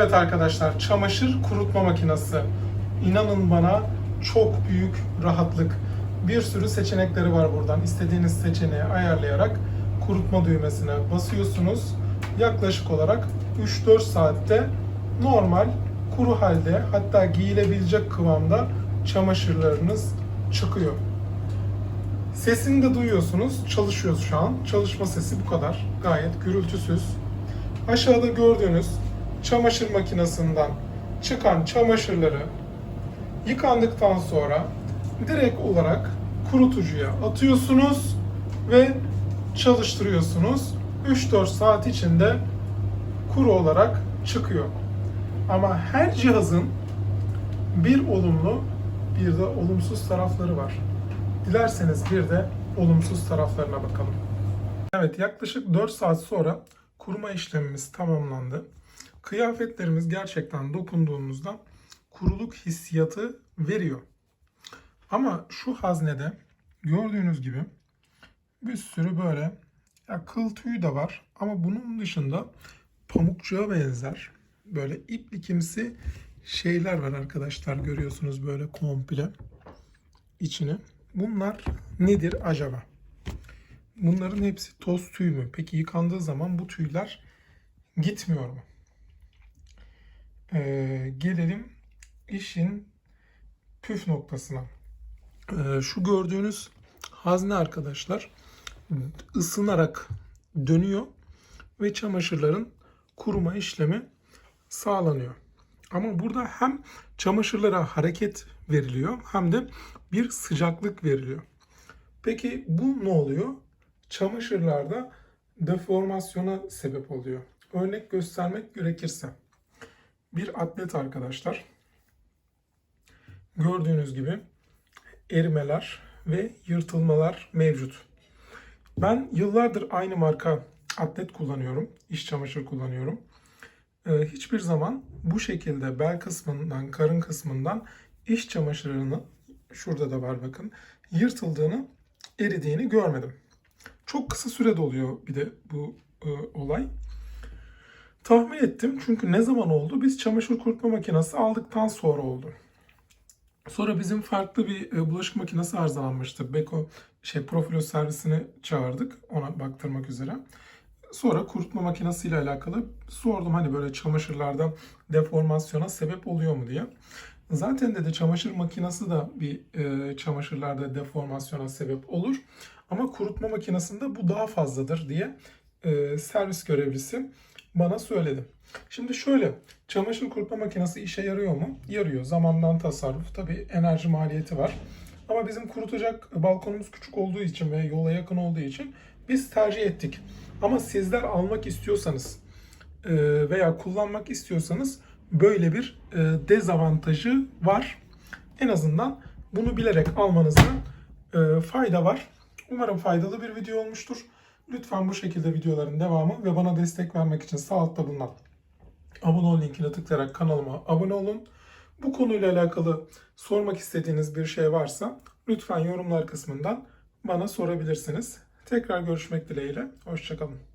Evet arkadaşlar çamaşır kurutma makinesi. İnanın bana çok büyük rahatlık. Bir sürü seçenekleri var buradan. İstediğiniz seçeneği ayarlayarak kurutma düğmesine basıyorsunuz. Yaklaşık olarak 3-4 saatte normal kuru halde hatta giyilebilecek kıvamda çamaşırlarınız çıkıyor. Sesini de duyuyorsunuz. Çalışıyoruz şu an. Çalışma sesi bu kadar. Gayet gürültüsüz. Aşağıda gördüğünüz çamaşır makinesinden çıkan çamaşırları yıkandıktan sonra direkt olarak kurutucuya atıyorsunuz ve çalıştırıyorsunuz. 3-4 saat içinde kuru olarak çıkıyor. Ama her cihazın bir olumlu bir de olumsuz tarafları var. Dilerseniz bir de olumsuz taraflarına bakalım. Evet yaklaşık 4 saat sonra kuruma işlemimiz tamamlandı. Kıyafetlerimiz gerçekten dokunduğumuzda kuruluk hissiyatı veriyor. Ama şu haznede gördüğünüz gibi bir sürü böyle ya kıl tüyü de var ama bunun dışında pamukçuğa benzer böyle iplikimsi şeyler var arkadaşlar görüyorsunuz böyle komple içine. Bunlar nedir acaba? Bunların hepsi toz tüy mü? Peki yıkandığı zaman bu tüyler gitmiyor mu? Ee, gelelim işin püf noktasına. Ee, şu gördüğünüz hazne arkadaşlar ısınarak dönüyor ve çamaşırların kuruma işlemi sağlanıyor. Ama burada hem çamaşırlara hareket veriliyor hem de bir sıcaklık veriliyor. Peki bu ne oluyor? Çamaşırlarda deformasyona sebep oluyor. Örnek göstermek gerekirse bir atlet arkadaşlar gördüğünüz gibi erimeler ve yırtılmalar mevcut. Ben yıllardır aynı marka atlet kullanıyorum, iş çamaşır kullanıyorum. Ee, hiçbir zaman bu şekilde bel kısmından, karın kısmından iş çamaşırının şurada da var bakın yırtıldığını, eridiğini görmedim. Çok kısa sürede oluyor bir de bu e, olay. Tahmin ettim çünkü ne zaman oldu? Biz çamaşır kurutma makinesi aldıktan sonra oldu. Sonra bizim farklı bir e, bulaşık makinesi arızalanmıştı. Beko şey profilo servisini çağırdık ona baktırmak üzere. Sonra kurutma makinesiyle alakalı sordum hani böyle çamaşırlarda deformasyona sebep oluyor mu diye. Zaten dedi çamaşır makinesi de bir e, çamaşırlarda deformasyona sebep olur. Ama kurutma makinesinde bu daha fazladır diye e, servis görevlisi bana söyledi. Şimdi şöyle, çamaşır kurutma makinesi işe yarıyor mu? Yarıyor. Zamandan tasarruf. Tabii enerji maliyeti var. Ama bizim kurutacak balkonumuz küçük olduğu için ve yola yakın olduğu için biz tercih ettik. Ama sizler almak istiyorsanız e, veya kullanmak istiyorsanız böyle bir e, dezavantajı var. En azından bunu bilerek almanızda e, fayda var. Umarım faydalı bir video olmuştur. Lütfen bu şekilde videoların devamı ve bana destek vermek için sağ altta bulunan abone ol linkine tıklayarak kanalıma abone olun. Bu konuyla alakalı sormak istediğiniz bir şey varsa lütfen yorumlar kısmından bana sorabilirsiniz. Tekrar görüşmek dileğiyle. Hoşçakalın.